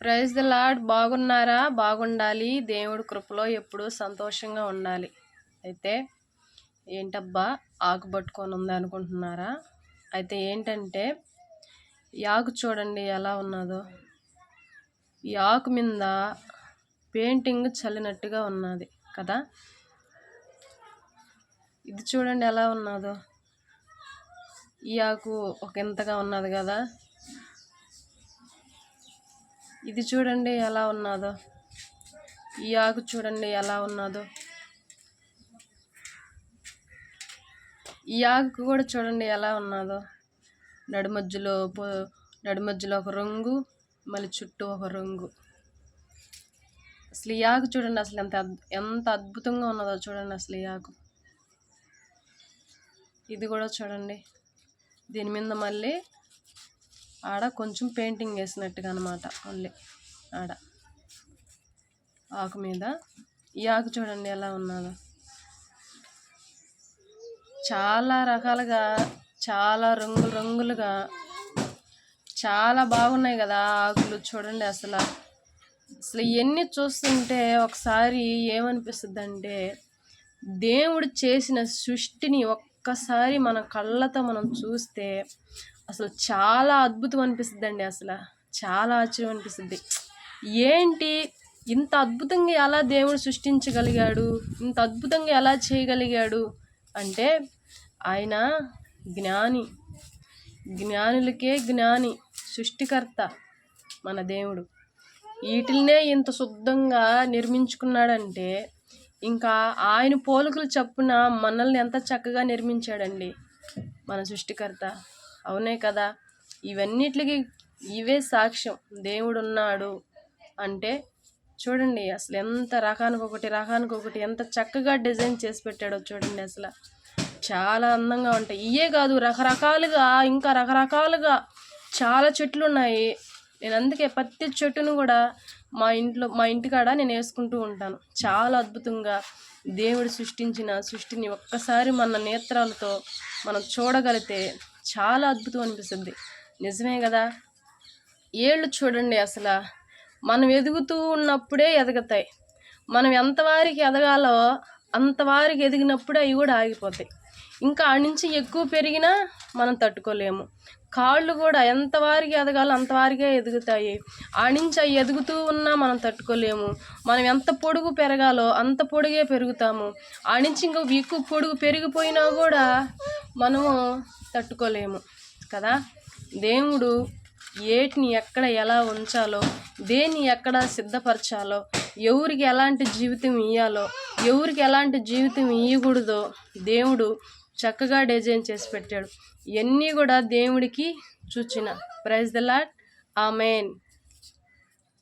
Praise the lord బాగున్నారా? బాగుండాలి. దేవుడి కృపలో ఎప్పుడూ సంతోషంగా ఉండాలి. అయితే ఏంటబ్బా? ఆకు పట్టుకొని ఉంది అనుకుంటున్నారా? అయితే ఏంటంటే యాకు చూడండి ఎలా ఉన్నదో. ఈ ఆకు మీద పెయింటింగ్ చల్లినట్టుగా ఉన్నది కదా? ఇది చూడండి ఎలా ఉన్నదో. ఈ ఆకు ఒక ఇంతగా ఉన్నది కదా? ఇది చూడండి ఎలా ఉన్నదో. ఈ ఆకు చూడండి ఎలా ఉన్నదో. ఈ ఆకు కూడా చూడండి ఎలా ఉన్నదో. నడుమధ్యలో నడుమధ్యలో ఒక రంగు మళ్ళీ చుట్టూ ఒక రంగు. అసలు ఈ ఆకు చూడండి అసలు ఎంత ఎంత అద్భుతంగా ఉన్నదో చూడండి అసలు ఈ ఆకు. ఇది కూడా చూడండి. దీని మీద మళ్ళీ ఆడ కొంచెం పెయింటింగ్ వేసినట్టుగా అనమాట ఓన్లీ ఆడ. ఆకు మీద. ఈ ఆకు చూడండి ఎలా ఉన్నదో. చాలా రకాలుగా చాలా రంగులు రంగులుగా చాలా బాగున్నాయి కదా ఆకులు చూడండి అసలు. అసలు ఇవన్నీ చూస్తుంటే ఒకసారి ఏమనిపిస్తుంది అంటే దేవుడు చేసిన సృష్టిని ఒక్కసారి మన కళ్ళతో మనం చూస్తే అసలు చాలా అద్భుతం అనిపిస్తుంది అండి అసలు. చాలా ఆశ్చర్యం అనిపిస్తుంది. ఏంటి? ఇంత అద్భుతంగా ఎలా దేవుడు సృష్టించగలిగాడు? ఇంత అద్భుతంగా ఎలా చేయగలిగాడు? అంటే ఆయన జ్ఞాని. జ్ఞానులకే జ్ఞాని సృష్టికర్త మన దేవుడు. వీటిల్నే ఇంత శుద్ధంగా నిర్మించుకున్నాడంటే ఇంకా ఆయన పోలికలు చప్పున మనల్ని ఎంత చక్కగా నిర్మించాడండి మన సృష్టికర్త. అవునే కదా? ఇవన్నిటికి ఇవే సాక్ష్యం. దేవుడు ఉన్నాడు అంటే చూడండి అసలు ఎంత రకానికి ఒకటి రకానికి ఒకటి ఎంత చక్కగా డిజైన్ చేసి పెట్టాడో చూడండి అసలు. చాలా అందంగా ఉంటాయి. ఇవే కాదు రకరకాలుగా ఇంకా రకరకాలుగా చాలా చెట్లు ఉన్నాయి నేను అందుకే ప్రతి చెట్టును కూడా మా ఇంట్లో మా ఇంటికాడ నేను వేసుకుంటూ ఉంటాను. చాలా అద్భుతంగా దేవుడు సృష్టించిన సృష్టిని ఒక్కసారి మన నేత్రాలతో మనం చూడగలిగితే చాలా అద్భుతం అనిపిస్తుంది. నిజమే కదా? ఏళ్ళు చూడండి అసలు. మనం ఎదుగుతూ ఉన్నప్పుడే ఎదుగుతాయి. మనం ఎంతవారికి ఎదగాలో అంతవారికి ఎదిగినప్పుడే అవి కూడా ఆగిపోతాయి. ఇంకా ఆ నుంచి ఎక్కువ పెరిగినా మనం తట్టుకోలేము. కాళ్ళు కూడా ఎంతవారికి ఎదగాలో అంతవారికే ఎదుగుతాయి. ఆ నుంచి అవి ఎదుగుతూ ఉన్నా మనం తట్టుకోలేము. మనం ఎంత పొడుగు పెరగాలో అంత పొడుగే పెరుగుతాము. ఆ నుంచి ఇంకా ఎక్కువ పొడుగు పెరిగిపోయినా కూడా మనము తట్టుకోలేము. కదా? దేవుడు ఏటిని ఎక్కడ ఎలా ఉంచాలో దేన్ని ఎక్కడ సిద్ధపరచాలో ఎవరికి ఎలాంటి జీవితం ఇయ్యాలో ఎవరికి ఎలాంటి జీవితం ఇయ్యకూడదో దేవుడు చక్కగా డిజైన్ చేసి పెట్టాడు. ఇవన్నీ కూడా దేవుడికి చూచిన. Praise the Lord amen.